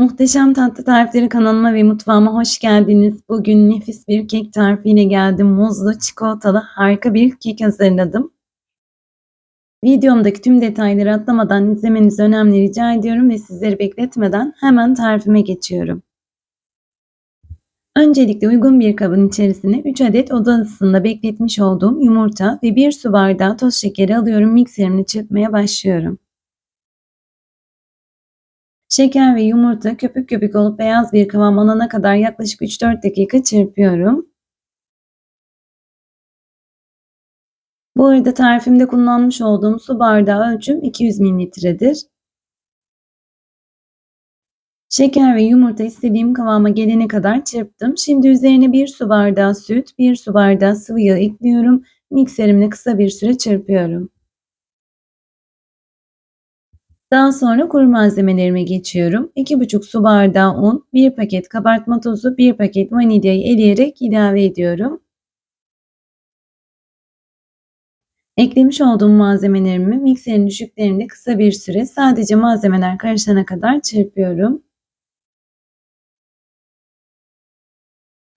Muhteşem Tatlı Tarifleri kanalıma ve mutfağıma hoş geldiniz. Bugün nefis bir kek tarifiyle geldim. Muzlu, çikolatalı harika bir kek hazırladım. Videomdaki tüm detayları atlamadan izlemenizi önemli rica ediyorum ve sizleri bekletmeden hemen tarifime geçiyorum. Öncelikle uygun bir kabın içerisine 3 adet oda ısısında bekletmiş olduğum yumurta ve 1 su bardağı toz şekeri alıyorum. Mikserimle çırpmaya başlıyorum. Şeker ve yumurta köpük köpük olup beyaz bir kıvam alana kadar yaklaşık 3-4 dakika çırpıyorum. Bu arada tarifimde kullanmış olduğum su bardağı ölçüm 200 mililitredir. Şeker ve yumurta istediğim kıvama gelene kadar çırptım. Şimdi üzerine 1 su bardağı süt, 1 su bardağı sıvı yağ ekliyorum. Mikserimle kısa bir süre çırpıyorum. Daha sonra kuru malzemelerime geçiyorum. 2,5 su bardağı un, 1 paket kabartma tozu, 1 paket vanilyayı eleyerek ilave ediyorum. Eklemiş olduğum malzemelerimi mikserin düşüklerinde kısa bir süre sadece malzemeler karışana kadar çırpıyorum.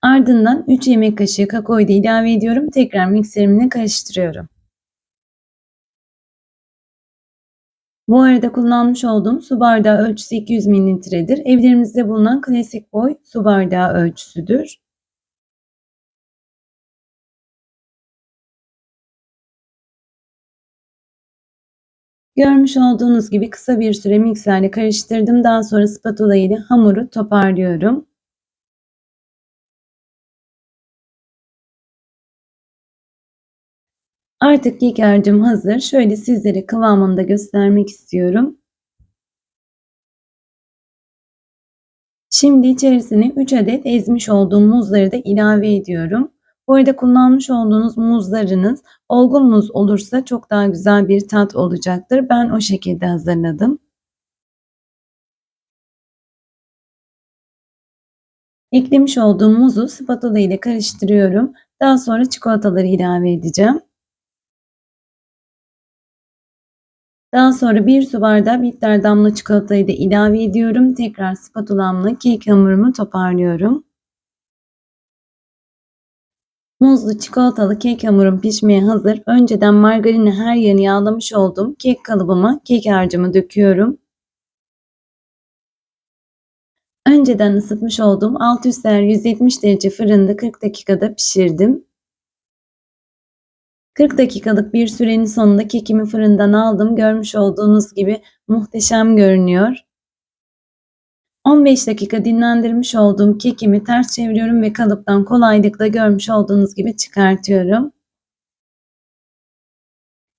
Ardından 3 yemek kaşığı kakaoyu da ilave ediyorum. Tekrar mikserimle karıştırıyorum. Bu arada kullanmış olduğum su bardağı ölçüsü 200 mililitredir. Evlerimizde bulunan klasik boy su bardağı ölçüsüdür. Görmüş olduğunuz gibi kısa bir süre mikserle karıştırdım. Daha sonra spatula ile hamuru toparlıyorum. Artık harcım hazır. Şöyle sizlere kıvamını da göstermek istiyorum. Şimdi içerisine 3 adet ezmiş olduğum muzları da ilave ediyorum. Bu arada kullanmış olduğunuz muzlarınız olgun muz olursa çok daha güzel bir tat olacaktır. Ben o şekilde hazırladım. Eklemiş olduğum muzu spatula ile karıştırıyorum. Daha sonra çikolataları ilave edeceğim. Daha sonra bir su bardağı bitter damla çikolatayı da ilave ediyorum. Tekrar spatulamla kek hamurumu toparlıyorum. Muzlu çikolatalı kek hamurum pişmeye hazır. Önceden margarini her yerini yağlamış olduğum kek kalıbıma kek harcımı döküyorum. Önceden ısıtmış olduğum alt üst ayar 170 derece fırında 40 dakikada pişirdim. 40 dakikalık bir sürenin sonunda kekimi fırından aldım. Görmüş olduğunuz gibi muhteşem görünüyor. 15 dakika dinlendirmiş olduğum kekimi ters çeviriyorum ve kalıptan kolaylıkla görmüş olduğunuz gibi çıkartıyorum.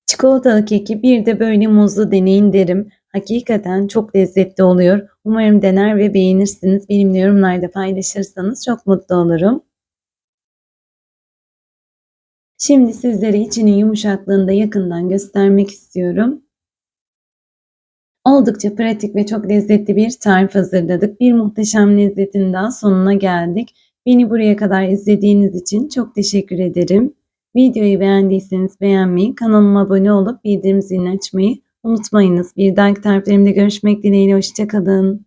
Çikolatalı keki bir de böyle muzlu deneyin derim. Hakikaten çok lezzetli oluyor. Umarım dener ve beğenirsiniz. Benimle yorumlarda paylaşırsanız çok mutlu olurum. Şimdi sizlere içinin yumuşaklığını da yakından göstermek istiyorum. Oldukça pratik ve çok lezzetli bir tarif hazırladık. Bir muhteşem lezzetin daha sonuna geldik. Beni buraya kadar izlediğiniz için çok teşekkür ederim. Videoyu beğendiyseniz beğenmeyi, kanalıma abone olup bildirim zilini açmayı unutmayınız. Bir dahaki tariflerimde görüşmek dileğiyle. Hoşçakalın.